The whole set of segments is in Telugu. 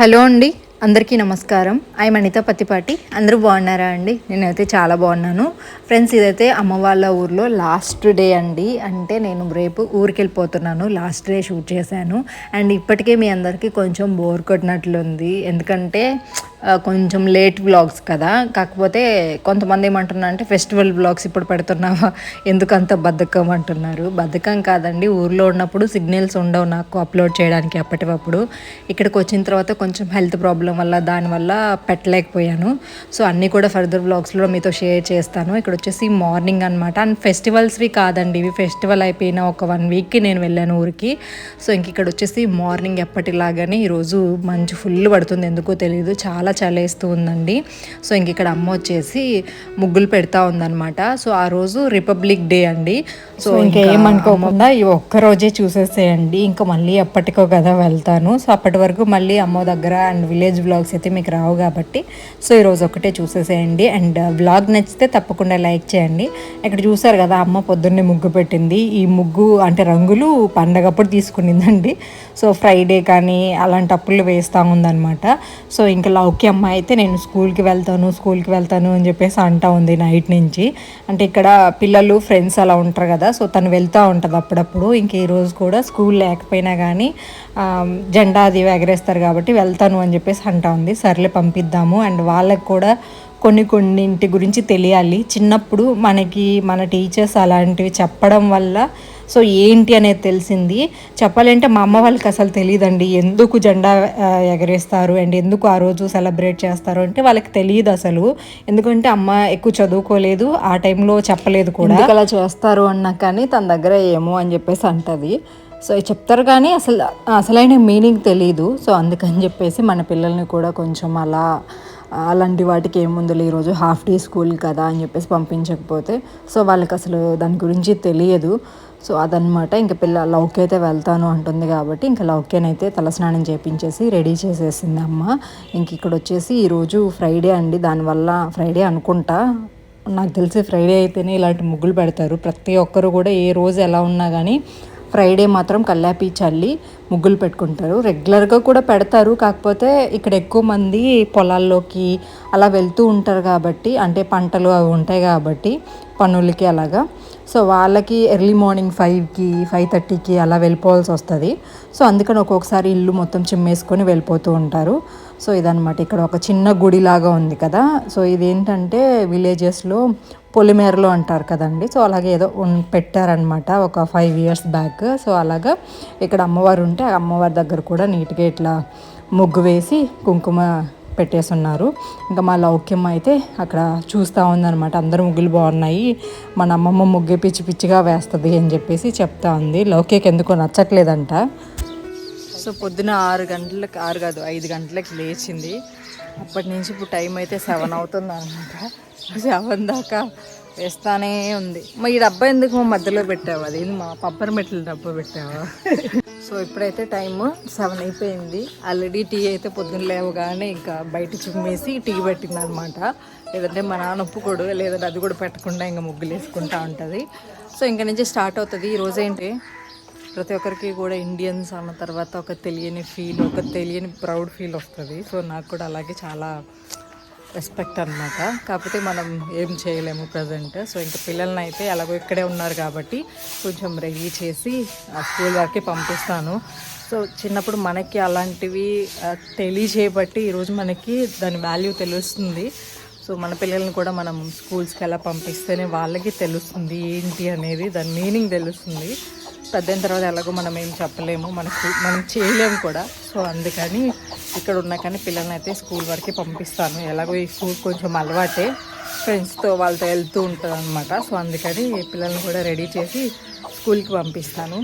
హలో అండి అందరికీ నమస్కారం. ఐ అనిత పత్తిపాటి అందరూ బాగున్నారా అండి? నేనైతే చాలా బాగున్నాను. ఫ్రెండ్స్ ఇదైతే అమ్మ వాళ్ళ ఊర్లో లాస్ట్ డే అండి. అంటే నేను రేపు ఊరికి వెళ్ళిపోతున్నాను లాస్ట్ డే షూట్ చేశాను. అండ్ ఇప్పటికే మీ అందరికీ కొంచెం బోర్ కొట్టినట్లుంది. ఎందుకంటే కొంచెం లేట్ బ్లాగ్స్ కదా. కాకపోతే కొంతమంది ఏమంటున్నారు అంటే ఫెస్టివల్ బ్లాగ్స్ ఇప్పుడు పెడుతున్నావా? ఎందుకు అంత బద్ధకం అంటున్నారు? బద్ధకం కాదండి. ఊర్లో ఉన్నప్పుడు సిగ్నల్స్ ఉండవు నాకు అప్లోడ్ చేయడానికి అప్పటికప్పుడు ఇక్కడికి వచ్చిన తర్వాత కొంచెం హెల్త్ ప్రాబ్లం వల్ల దానివల్ల పెట్టలేకపోయాను. సో అన్నీ కూడా ఫర్దర్ బ్లాగ్స్లో మీతో షేర్ చేస్తాను. ఇక్కడ వచ్చేసి మార్నింగ్ అనమాట అండ్ ఫెస్టివల్స్వి కాదండి. ఇవి ఫెస్టివల్ అయిపోయిన ఒక వన్ వీక్కి నేను వెళ్ళాను ఊరికి. సో ఇంక ఇక్కడ వచ్చేసి మార్నింగ్ ఎప్పటిలాగానే ఈరోజు మంచు ఫుల్ పడుతుంది. ఎందుకో తెలియదు చాలా చలేస్తూ ఉందండి. సో ఇంక ఇక్కడ అమ్మ వచ్చేసి ముగ్గులు పెడతా ఉందన్నమాట. సో ఆ రోజు రిపబ్లిక్ డే అండి. సో ఇంకేమనుకోకుండా ఈ ఒక్క రోజే చూసేసేయండి. ఇంకా మళ్ళీ ఎప్పటికో కదా వెళ్తాను. సో అప్పటి వరకు మళ్ళీ అమ్మ దగ్గర అండ్ విలేజ్ బ్లాగ్స్ అయితే మీకు రావు కాబట్టి. సో ఈరోజు ఒకటే చూసేసేయండి. అండ్ బ్లాగ్ నచ్చితే తప్పకుండా లైక్ చేయండి. ఇక్కడ చూసారు కదా అమ్మ పొద్దున్నే ముగ్గు పెట్టింది. ఈ ముగ్గు అంటే రంగులు పండగప్పుడు తీసుకునిందండి. సో ఫ్రైడే కానీ అలాంటప్పుడు వేస్తూ ఉందన్నమాట. సో ఇంకా ఓకే అమ్మ అయితే నేను స్కూల్కి వెళ్తాను స్కూల్కి వెళ్తాను అని చెప్పేసి అంటా ఉంది నైట్ నుంచి. అంటే ఇక్కడ పిల్లలు ఫ్రెండ్స్ అలా ఉంటారు కదా సో తను వెళ్తూ ఉంటుంది అప్పుడప్పుడు. ఇంక ఈరోజు రోజు కూడా స్కూల్ లేకపోయినా కానీ జెండా అది ఎగరేస్తారు కాబట్టి వెళ్తాను అని చెప్పేసి అంటా ఉంది. సర్లే పంపిద్దాము. అండ్ వాళ్ళకి కూడా కొన్ని కొన్నింటి గురించి తెలియాలి. చిన్నప్పుడు మనకి మన టీచర్స్ అలాంటివి చెప్పడం వల్ల సో ఏంటి అనేది తెలిసింది. చెప్పాలంటే మా అమ్మ వాళ్ళకి అసలు తెలియదండి ఎందుకు జెండా ఎగరేస్తారు? అండ్ ఎందుకు ఆ రోజు సెలబ్రేట్ చేస్తారు? అంటే వాళ్ళకి తెలియదు అసలు. ఎందుకంటే అమ్మ ఎక్కువ చదువుకోలేదు. ఆ టైంలో చెప్పలేదు కూడా. అలా చేస్తారు అన్నా కానీ తన దగ్గర ఏమో అని చెప్పేసి అంటది. సో చెప్తారు కానీ అసలు అసలైన మీనింగ్ తెలియదు సో అందుకని చెప్పేసి మన పిల్లల్ని కూడా కొంచెం అలా అలాంటి వాటికి ఏముందులే ఈరోజు హాఫ్ డే స్కూల్ కదా అని చెప్పేసి పంపించకపోతే సో వాళ్ళకి అసలు దాని గురించి తెలియదు. సో అదనమాట ఇంకా పిల్ల లౌకి అయితే వెళ్తాను అంటుంది కాబట్టి ఇంకా లౌకేనైతే తలస్నానం చేపించేసి రెడీ చేసేసింది అమ్మ. ఇంక ఇక్కడ వచ్చేసి ఈరోజు ఫ్రైడే అండి దానివల్ల ఫ్రైడే అనుకుంటా. నాకు తెలిసి ఫ్రైడే అయితేనే ఇలాంటి ముగ్గులు పెడతారు. ప్రతి ఒక్కరు కూడా ఏ రోజు ఎలా ఉన్నా కానీ ఫ్రైడే మాత్రం కల్లాపి చల్లి ముగ్గులు పెట్టుకుంటారు. రెగ్యులర్గా కూడా పెడతారు. కాకపోతే ఇక్కడ ఎక్కువ మంది పొలాల్లోకి అలా వెళ్తూ ఉంటారు కాబట్టి అంటే పంటలు అవి ఉంటాయి కాబట్టి పనులకి అలాగా. సో వాళ్ళకి ఎర్లీ మార్నింగ్ ఫైవ్కి ఫైవ్ థర్టీకి అలా వెళ్ళిపోవాల్సి వస్తుంది. సో అందుకని ఒక్కొక్కసారి ఇల్లు మొత్తం చిమ్మేసుకొని వెళ్ళిపోతూ ఉంటారు. సో ఇదనమాట ఇక్కడ ఒక చిన్న గుడి లాగా ఉంది కదా. సో ఇదేంటంటే విలేజెస్లో పొలిమేరలో అంటారు కదండి. సో అలాగే ఏదో పెట్టారనమాట ఒక ఫైవ్ ఇయర్స్ బ్యాక్. సో అలాగా ఇక్కడ అమ్మవారు ఉంటే ఆ అమ్మవారి దగ్గర కూడా నీట్గా ఇట్లా ముగ్గు వేసి కుంకుమ పెట్టేసున్నారు. ఇంకా మా లౌక్యం అయితే అక్కడ చూస్తూ ఉందన్నమాట. అందరు ముగ్గులు బాగున్నాయి. మన అమ్మమ్మ ముగ్గే పిచ్చి పిచ్చిగా వేస్తుంది అని చెప్పేసి చెప్తా ఉంది. లౌక్యకి ఎందుకో నచ్చట్లేదంట. సో పొద్దున ఆరు గంటలకు ఆరు కాదు ఐదు గంటలకు లేచింది. అప్పటి నుంచి ఇప్పుడు టైం అయితే సెవెన్ అవుతుంది అనమాట సెవెన్ దాకా వేస్తానే ఉంది. మా ఈ డబ్బా ఎందుకు మా మధ్యలో పెట్టావు? అది మా పప్పర్ మెట్ల డబ్బా పెట్టావా? సో ఇప్పుడైతే టైం సెవెన్ అయిపోయింది. ఆల్రెడీ టీ అయితే పొద్దున్న లేవగానే ఇంకా బయట చిమ్మేసి టీ పెట్టింది అనమాట లేదంటే మా నాన్న ఒప్పుకోడు లేదంటే అది కూడా పెట్టకుండా ఇంకా ముగ్గులు వేసుకుంటా ఉంటుంది. సో ఇంక నుంచి స్టార్ట్ అవుతుంది. ఈ రోజు ఏంటి? ప్రతి ఒక్కరికి కూడా ఇండియన్స్ అన్న తర్వాత ఒక తెలియని ఫీల్ ఒక తెలియని ప్రౌడ్ ఫీల్ వస్తుంది. సో నాకు కూడా అలాగే చాలా రెస్పెక్ట్ అనమాట కాకపోతే మనం ఏం చేయలేము ప్రజెంట్ సో ఇంకా పిల్లల్ని అయితే ఎలాగో ఇక్కడే ఉన్నారు కాబట్టి కొంచెం రెడీ చేసి ఆ స్కూల్ వరకు పంపిస్తాను. సో చిన్నప్పుడు మనకి అలాంటివి తెలియజేయబట్టి ఈరోజు మనకి దాని వాల్యూ తెలుస్తుంది. సో మన పిల్లల్ని కూడా మనం స్కూల్స్కి ఎలా పంపిస్తేనే వాళ్ళకి తెలుస్తుంది ఏంటి అనేది దాని మీనింగ్ తెలుస్తుంది. పెద్దయిన తర్వాత ఎలాగో మనం ఏం చెప్పలేము మనకు మనం చేయలేము కూడా. సో అందుకని ఇక్కడ ఉన్నా కానీ పిల్లల్ని అయితే స్కూల్ వరకు పంపిస్తాను. ఎలాగో ఈ స్కూల్ కొంచెం అలవాటే. ఫ్రెండ్స్తో వాళ్ళతో వెళ్తూ ఉంటుంది అనమాట సో అందుకని పిల్లల్ని కూడా రెడీ చేసి స్కూల్కి పంపిస్తాను.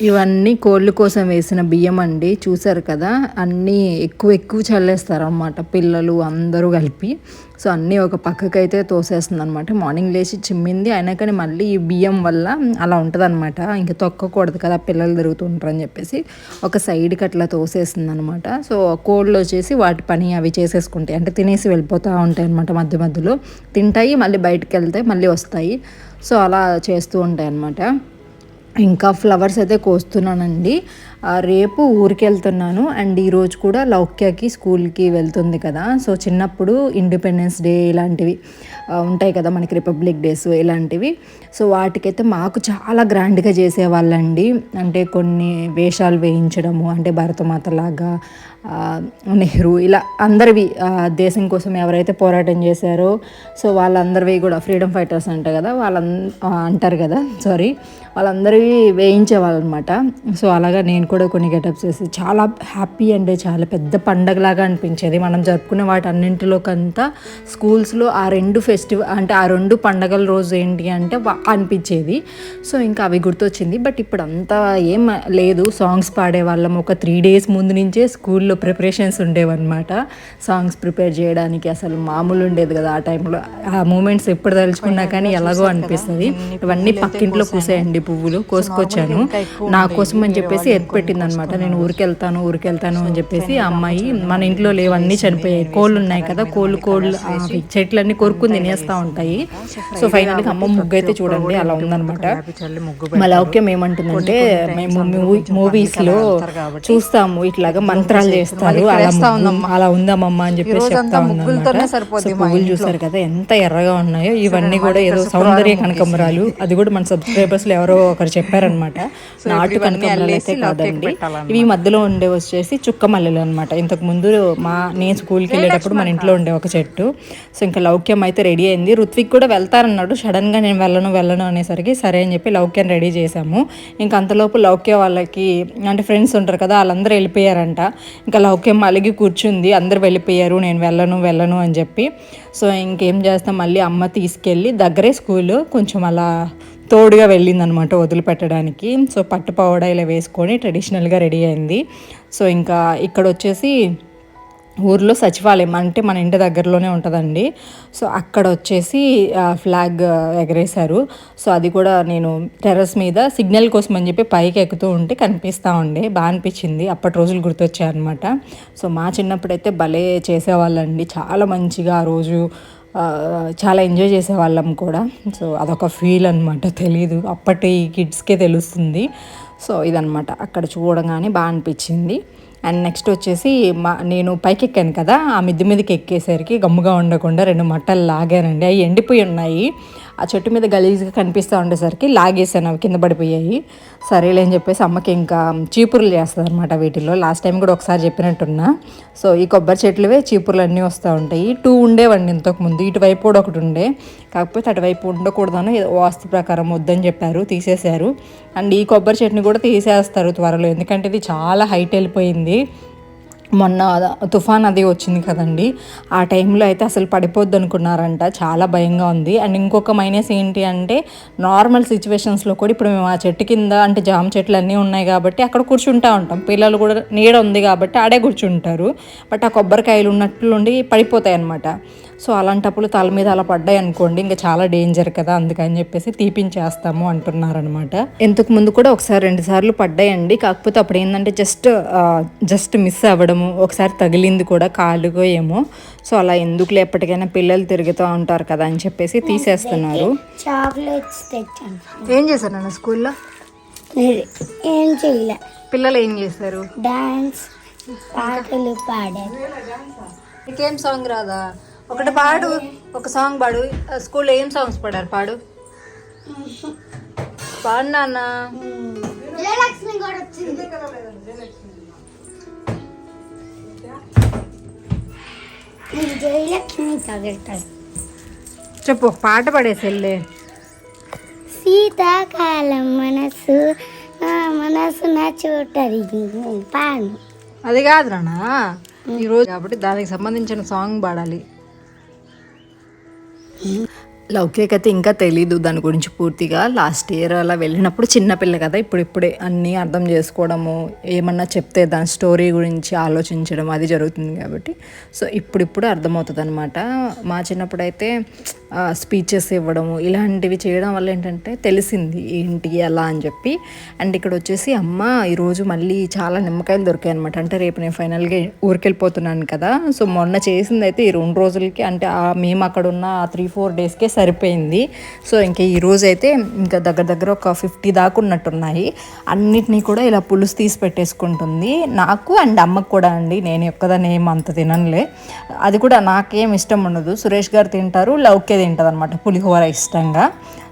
ఇవన్నీ కోళ్ళ కోసం వేసిన బియ్యం అండి. చూసారు కదా? అన్నీ ఎక్కువ ఎక్కువ చల్లేస్తారు అన్నమాట పిల్లలు అందరూ కలిపి. సో అన్నీ ఒక పక్కకైతే తోసేస్తుంది అనమాట మార్నింగ్ లేచి చిమ్మింది. అయినా కానీ మళ్ళీ ఈ బియ్యం వల్ల అలా ఉంటుంది అనమాట ఇంకా తొక్కకూడదు కదా పిల్లలు తిరుగుతుంటారు అని చెప్పేసి ఒక సైడ్కి అట్లా తోసేస్తుంది అనమాట సో కోళ్ళు వచ్చేసి వాటి పని అవి చేసేసుకుంటాయి. అంటే తినేసి వెళ్ళిపోతూ ఉంటాయి అనమాట మధ్య మధ్యలో. తింటాయి మళ్ళీ బయటకు వెళ్తాయి మళ్ళీ వస్తాయి. సో అలా చేస్తూ ఉంటాయి అనమాట ఇంకా ఫ్లవర్స్ అయితే కోస్తున్నానండి. రేపు ఊరికి వెళ్తున్నాను అండ్ ఈరోజు కూడా లౌక్యకి స్కూల్కి వెళ్తుంది కదా. సో చిన్నప్పుడు ఇండిపెండెన్స్ డే ఇలాంటివి ఉంటాయి కదా మనకి రిపబ్లిక్ డేస్ ఇలాంటివి. సో వాటికైతే మాకు చాలా గ్రాండ్గా చేసేవాళ్ళండి. అంటే కొన్ని వేషాలు వేయించడము అంటే భరతమాతలాగా నెహ్రూ ఇలా అందరివి దేశం కోసం ఎవరైతే పోరాటం చేశారో సో వాళ్ళందరివి కూడా ఫ్రీడమ్ ఫైటర్స్ అంట కదా వాళ్ళ అంటారు కదా సారీ వాళ్ళందరివి వేయించేవాళ్ళు అనమాట సో అలాగా నేను కూడా కొన్ని గెటప్స్ వేసి చాలా హ్యాపీ అండ్ చాలా పెద్ద పండగలాగా అనిపించేది. మనం జరుపుకునే వాటి అన్నింటిలోకంతా స్కూల్స్లో ఆ రెండు ఫెస్టివల్ అంటే ఆ రెండు పండగల రోజు ఏంటి అంటే అనిపించేది. సో ఇంకా అవి గుర్తొచ్చింది. బట్ ఇప్పుడు అంతా ఏం లేదు. సాంగ్స్ పాడేవాళ్ళం. ఒక త్రీ డేస్ ముందు నుంచే స్కూల్లో ప్రిపరేషన్స్ ఉండేవన్నమాట. సాంగ్స్ ప్రిపేర్ చేయడానికి అసలు మామూలు ఉండేది కదా ఆ టైంలో. ఆ మూమెంట్స్ ఎప్పుడు తలుచుకున్నా కానీ ఎలాగో అనిపిస్తుంది. ఇవన్నీ పక్కింట్లో కూసేయండి పువ్వులు. కోసుకొచ్చాను. నా కోసం అని చెప్పేసి ఎత్తిపెట్టింది అనమాట నేను ఊరికి వెళ్తాను ఊరికి వెళ్తాను అని చెప్పేసి ఆ అమ్మాయి మన ఇంట్లో లేవన్నీ చనిపోయాయి కోళ్ళు ఉన్నాయి కదా కోళ్ళు కోళ్ళు అవి చెట్లన్నీ కొరుక్కుని తినేస్తూ ఉంటాయి. సో ఫైనల్గా అమ్మ ముగ్గు అయితే చూడండి అలా ఉందన్నమాట. మా లౌక్యం ఏమంటుందంటే మేము మూవీస్లో చూస్తాము ఇట్లాగా మంత్రాలు చేస్తారు. అలా ఉందామమ్మ అని చెప్పేసి చెప్తా ఉందన్నమాట. సో పువ్వులు చూసారు కదా ఎంత ఎర్రగా ఉన్నాయో ఇవన్నీ కూడా ఏదో సౌందర్య కనకంబరాలు అది కూడా మన సబ్స్క్రైబర్స్లో ఎవరో ఒకరు చెప్పారనమాట నాటు కనకంబరాలు అయితే కాదండి ఇవి మధ్యలో ఉండే వచ్చేసి చుక్క మల్లెలు అనమాట ఇంతకు ముందు మా నేను స్కూల్కి వెళ్ళేటప్పుడు మన ఇంట్లో ఉండే ఒక చెట్టు. సో ఇంకా లౌక్యం అయితే రెడీ అయింది. రుత్విక్ కూడా వెళ్తారన్నాడు. సడన్గా నేను వెళ్ళను వెళ్ళను అనేసరికి సరే అని చెప్పి లౌక్యం రెడీ చేశాము. ఇంకా అంతలోపు లౌక్య వాళ్ళకి అంటే ఫ్రెండ్స్ ఉంటారు కదా వాళ్ళందరూ వెళ్ళిపోయారంట. ఇంకా లౌక్యం అలిగి కూర్చుంది. అందరు వెళ్ళిపోయారు. నేను వెళ్ళను వెళ్ళను అని చెప్పి. సో ఇంకేం చేస్తాం? మళ్ళీ అమ్మ తీసుకెళ్ళి దగ్గరే స్కూల్. కొంచెం అలా తోడుగా వెళ్ళిందనమాట వదిలిపెట్టడానికి. సో పట్టు పౌడ ఇలా వేసుకొని ట్రెడిషనల్గా రెడీ అయింది. సో ఇంకా ఇక్కడ వచ్చేసి ఊర్లో సచివాలయం అంటే మన ఇంటి దగ్గరలోనే ఉంటుందండి. సో అక్కడ వచ్చేసి ఫ్లాగ్ ఎగరేశారు. సో అది కూడా నేను టెర్రస్ మీద సిగ్నల్ కోసం అని చెప్పి పైకి ఎక్కుతూ ఉంటే కనిపిస్తూ ఉండే. బాగా అనిపించింది. అప్పటి రోజులు గుర్తొచ్చాయి అనమాట సో మా చిన్నప్పుడైతే భలే చేసేవాళ్ళండి. చాలా మంచిగా ఆ రోజు చాలా ఎంజాయ్ చేసేవాళ్ళం కూడా. సో అదొక ఫీల్ అనమాట తెలీదు. అప్పటి కిడ్స్కే తెలుస్తుంది. సో ఇదనమాట అక్కడ చూడగానే బాగా అనిపించింది. అండ్ నెక్స్ట్ వచ్చేసి మా నేను పైకి ఎక్కాను కదా ఆ మిద్ది మీదకి ఎక్కేసరికి గమ్ముగా ఉండకుండా రెండు మట్టలు లాగానండి. అవి ఎండిపోయి ఉన్నాయి. ఆ చెట్టు మీద గలీజ్గా కనిపిస్తూ ఉండేసరికి లాగేసాను అవి కింద పడిపోయాయి. సరేలే అని చెప్పేసి అమ్మకి ఇంకా చీపురులు చేస్తుంది అనమాట లాస్ట్ టైం కూడా ఒకసారి చెప్పినట్టున్నా. సో ఈ కొబ్బరి చెట్లువే చీపురులు అన్నీ వస్తూ ఉంటాయి. టూ ఉండేవండి ఇంతకుముందు. ఇటువైపు కూడా ఒకటి ఉండే. కాకపోతే అటువైపు ఉండకూడదని. ఏదో వాస్తు ప్రకారం వద్దని చెప్పారు తీసేశారు. అండ్ ఈ కొబ్బరి చెట్టుని కూడా తీసేస్తారు త్వరలో. ఎందుకంటే ఇది చాలా హైట్ వెళ్ళిపోయింది. మొన్న తుఫాన్ అది వచ్చింది కదండి. ఆ టైంలో అయితే అసలు పడిపోద్దు అనుకున్నారంట. చాలా భయంగా ఉంది. అండ్ ఇంకొక మైనస్ ఏంటి అంటే నార్మల్ సిచ్యువేషన్స్లో కూడా ఇప్పుడు మేము ఆ చెట్టు కింద అంటే జామ చెట్లు అన్నీ ఉన్నాయి కాబట్టి అక్కడ కూర్చుంటా ఉంటాం. పిల్లలు కూడా నీడ ఉంది కాబట్టి ఆడే కూర్చుంటారు. బట్ ఆ కొబ్బరికాయలు ఉన్నట్లుండి పడిపోతాయి అన్నమాట సో అలాంటప్పుడు తల మీద అలా పడ్డాయి అనుకోండి ఇంకా చాలా డేంజర్ కదా అందుకని చెప్పేసి తీపించేస్తాము అంటున్నారనమాట ఇంతకు ముందు కూడా ఒకసారి రెండు సార్లు పడ్డాయండి. కాకపోతే అప్పుడు ఏంటంటే జస్ట్ జస్ట్ మిస్ అవ్వడము ఒకసారి తగిలింది కూడా కాలుగో ఏమో. సో అలా ఎందుకులే ఎప్పటికైనా పిల్లలు తిరుగుతూ ఉంటారు కదా అని చెప్పేసి తీసేస్తున్నారు. చాక్లెట్స్ తెచ్చాను. ఏం చేశారు నాన్న స్కూల్లో? ఏం చేయలే పిల్లలు ఏం చేశారు? డాన్స్ పాటలు పాడారు. నీకేం సాంగ్ రాదా? ఒకటి పాడు ఒక సాంగ్ పాడు. స్కూల్లో ఏం సాంగ్స్ పాడారు? పాడు. పాడు నాన్న. చెప్పు పాట పాడేసి వెళ్ళే శీతాకాలం మనసు నా మనసు నా చోటరి పాను అది కాదు నాన్న. ఈరోజు కాబట్టి దానికి సంబంధించిన సాంగ్ పాడాలి. Mm-hmm. లౌకిక్ అయితే ఇంకా తెలీదు దాని గురించి పూర్తిగా. లాస్ట్ ఇయర్ అలా వెళ్ళినప్పుడు చిన్నపిల్ల కదా ఇప్పుడు ఇప్పుడే అన్నీ అర్థం చేసుకోవడము ఏమన్నా చెప్తే దాని స్టోరీ గురించి ఆలోచించడం అది జరుగుతుంది కాబట్టి. సో ఇప్పుడిప్పుడు అర్థమవుతుంది అనమాట మా చిన్నప్పుడు అయితే స్పీచెస్ ఇవ్వడము ఇలాంటివి చేయడం వల్ల ఏంటంటే తెలిసింది ఏంటి ఎలా అని చెప్పి. అండ్ ఇక్కడ వచ్చేసి అమ్మ ఈరోజు మళ్ళీ చాలా నిమ్మకాయలు దొరికాయి అనమాట అంటే రేపు నేను ఫైనల్గా ఊరికెళ్ళిపోతున్నాను కదా. సో మొన్న చేసింది అయితే ఈ రెండు రోజులకి అంటే మేము అక్కడ ఉన్న త్రీ ఫోర్ డేస్కే సరిపోయింది. సో ఇంకా ఈరోజు అయితే ఇంకా దగ్గర దగ్గర ఒక ఫిఫ్టీ దాకా ఉన్నట్టున్నాయి అన్నిటినీ కూడా ఇలా పులుసు తీసి పెట్టేసుకుంటుంది. నాకు అండ్ అమ్మకు కూడా అండి నేను ఒక్కదాన్ని ఏం అంత తిననులే. అది కూడా నాకేం ఇష్టం ఉండదు. సురేష్ గారు తింటారు లౌకే తింటుంది అనమాట పులిహోర ఇష్టంగా.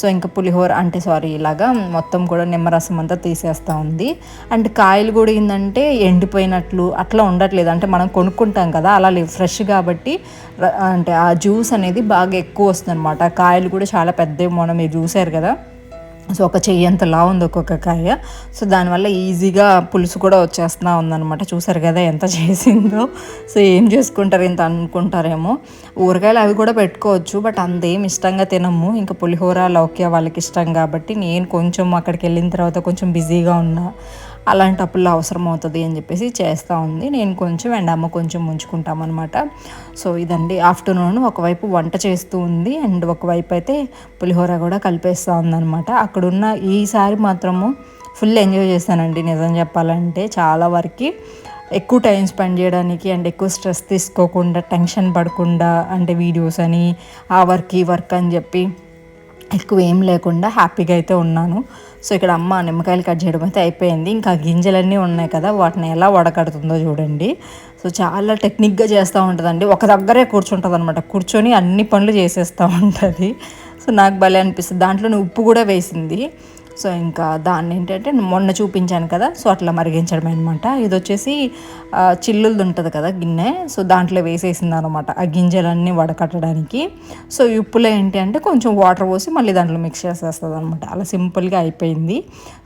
సో ఇంకా పులిహోర అంటే సారీ ఇలాగా మొత్తం కూడా నిమ్మరసం అంతా తీసేస్తూ ఉంది. అండ్ కాయలు కూడా ఏంటంటే ఎండిపోయినట్లు అట్లా ఉండట్లేదు. అంటే మనం కొనుక్కుంటాం కదా అలా లేవు. ఫ్రెష్ కాబట్టి అంటే ఆ జ్యూస్ అనేది బాగా ఎక్కువ వస్తుంది అనమాట కాయలు కూడా చాలా పెద్దవి మనం మీరు చూసారు కదా. సో ఒక చెయ్యి అంత లా ఉంది ఒక్కొక్క కాయ. సో దానివల్ల ఈజీగా పులుసు కూడా వచ్చేస్తున్నా ఉందన్నమాట. చూసారు కదా ఎంత చేసిందో. సో ఏం చేసుకుంటారు ఇంత అనుకుంటారేమో. ఊరగాయలు అవి కూడా పెట్టుకోవచ్చు బట్ అంతేం ఇష్టంగా తినము. ఇంకా పులిహోర లౌక్య వాళ్ళకి ఇష్టం కాబట్టి నేను కొంచెం అక్కడికి వెళ్ళిన తర్వాత కొంచెం బిజీగా ఉన్నా. అలాంటప్పుడు అవసరం అవుతుంది అని చెప్పేసి చేస్తూ ఉంది. నేను కొంచెం అండ్ అమ్మ కొంచెం ఉంచుకుంటాం అనమాట సో ఇదండి. ఆఫ్టర్నూన్ ఒకవైపు వంట చేస్తూ ఉంది. అండ్ ఒకవైపు అయితే పులిహోర కూడా కలిపేస్తూ ఉందన్నమాట. అక్కడున్న ఈసారి మాత్రము ఫుల్ ఎంజాయ్ చేశానండి. నిజం చెప్పాలంటే చాలా వరకు ఎక్కువ టైం స్పెండ్ చేయడానికి అండ్ ఎక్కువ స్ట్రెస్ తీసుకోకుండా టెన్షన్ పడకుండా అంటే వీడియోస్ అని ఆ వర్క్ ఈ వర్క్ అని చెప్పి ఎక్కువ ఏం లేకుండా హ్యాపీగా అయితే ఉన్నాను. సో ఇక్కడ అమ్మ నిమ్మకాయలు కట్ చేయడం అయితే అయిపోయింది. ఇంకా గింజలన్నీ ఉన్నాయి కదా వాటిని ఎలా వడకడుతుందో చూడండి. సో చాలా టెక్నిక్గా చేస్తూ ఉంటుందండి. ఒక దగ్గరే కూర్చుంటుంది అనమాట కూర్చొని అన్ని పనులు చేసేస్తూ ఉంటుంది. సో నాకు భలే అనిపిస్తుంది. దాంట్లో ఉప్పు కూడా వేసింది. సో ఇంకా దాన్ని ఏంటంటే మొన్న చూపించాను కదా సో అట్లా మరిగించడం అనమాట ఇది వచ్చేసి చిల్లులది ఉంటుంది కదా గిన్నె సో దాంట్లో వేసేసింది అనమాట ఆ గింజలన్నీ వడకట్టడానికి. సో ఈ ఉప్పులో ఏంటి అంటే కొంచెం వాటర్ పోసి మళ్ళీ దాంట్లో మిక్స్ చేసేస్తుంది అనమాట అలా సింపుల్గా అయిపోయింది.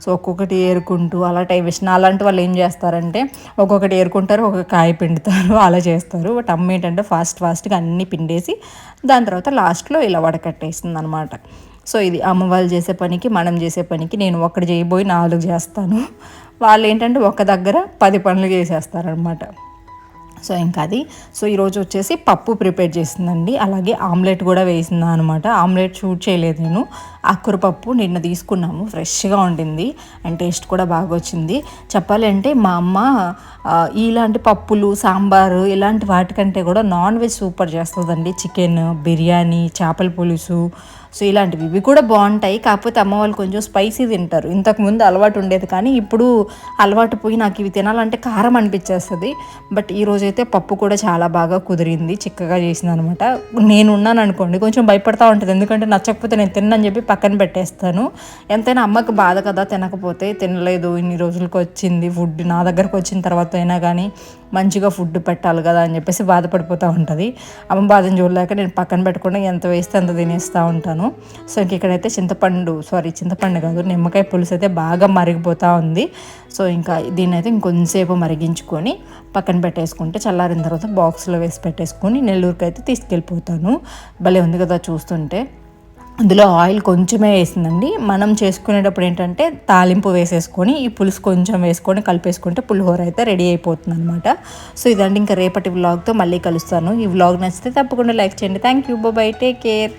సో ఒక్కొక్కటి ఏరుకుంటూ అలా టైం వేసిన అలాంటి వాళ్ళు ఏం చేస్తారంటే ఒక్కొక్కటి ఏరుకుంటారు ఒక కాయ పిండుతారు అలా చేస్తారు. బట్ అమ్మ ఏంటంటే ఫాస్ట్ ఫాస్ట్గా అన్నీ పిండేసి దాని తర్వాత లాస్ట్లో ఇలా వడకట్టేసింది అనమాట సో ఇది అమ్మ వాళ్ళు చేసే పనికి మనం చేసే పనికి నేను ఒకటి చేయబోయి నాలుగు చేస్తాను. వాళ్ళు ఏంటంటే ఒక దగ్గర పది పనులు చేసేస్తారనమాట సో ఇంకా అది. సో ఈరోజు వచ్చేసి పప్పు ప్రిపేర్ చేసిందండి. అలాగే ఆమ్లెట్ కూడా వేసిందా అనమాట ఆమ్లెట్ షూట్ చేయలేదు నేను. ఆకుర పప్పు నిన్న తీసుకున్నాము. ఫ్రెష్గా ఉండింది అండ్ టేస్ట్ కూడా బాగా వచ్చింది. చెప్పాలంటే మా అమ్మ ఇలాంటి పప్పులు సాంబారు ఇలాంటి వాటికంటే కూడా నాన్ వెజ్ సూపర్ చేస్తుందండి. చికెన్ బిర్యానీ చేపల పులుసు సో ఇలాంటివి ఇవి కూడా బాగుంటాయి. కాకపోతే అమ్మ వాళ్ళు కొంచెం స్పైసీ తింటారు. ఇంతకు ముందు అలవాటు ఉండేది కానీ ఇప్పుడు అలవాటు పోయి నాకు ఇవి తినాలంటే కారం అనిపించేస్తుంది. బట్ ఈ రోజైతే పప్పు కూడా చాలా బాగా కుదిరింది. చిక్కగా చేసింది అనమాట నేను ఉన్నాను అనుకోండి కొంచెం భయపడతా ఉంటుంది. ఎందుకంటే నచ్చకపోతే నేను తిన్నని చెప్పి పక్కన పెట్టేస్తాను. ఎంతైనా అమ్మకి బాధ కదా తినకపోతే తినలేదు. ఇన్ని రోజులకు వచ్చింది ఫుడ్ నా దగ్గరకు వచ్చిన తర్వాత అయినా కానీ మంచిగా ఫుడ్ పెట్టాలి కదా అని చెప్పేసి బాధపడిపోతూ ఉంటుంది. అమ్మ బాధను చూడలేక నేను పక్కన పెట్టకుండా ఎంత వేస్తే అంత తినేస్తూ ఉంటాను. సో ఇంక ఇక్కడైతే చింతపండు సారీ చింతపండు కాదు నిమ్మకాయ పులుసు అయితే బాగా మరిగిపోతూ ఉంది. సో ఇంకా దీన్ని అయితే ఇంకొంతసేపు మరిగించుకొని పక్కన పెట్టేసుకుంటే చల్లారిన తర్వాత బాక్స్లో వేసి పెట్టేసుకొని నెల్లూరుకి అయితే తీసుకెళ్ళిపోతాను. భలే ఉంది కదా చూస్తుంటే. అందులో ఆయిల్ కొంచెమే వేసిందండి. మనం చేసుకునేటప్పుడు ఏంటంటే తాలింపు వేసేసుకొని ఈ పులుసు కొంచెం వేసుకొని కలిపేసుకుంటే పులిహోర అయితే రెడీ అయిపోతుంది అనమాట సో ఇదండి ఇంకా రేపటి వ్లాగ్తో మళ్ళీ కలుస్తాను. ఈ వ్లాగ్ నచ్చితే తప్పకుండా లైక్ చేయండి. Thank you bye take care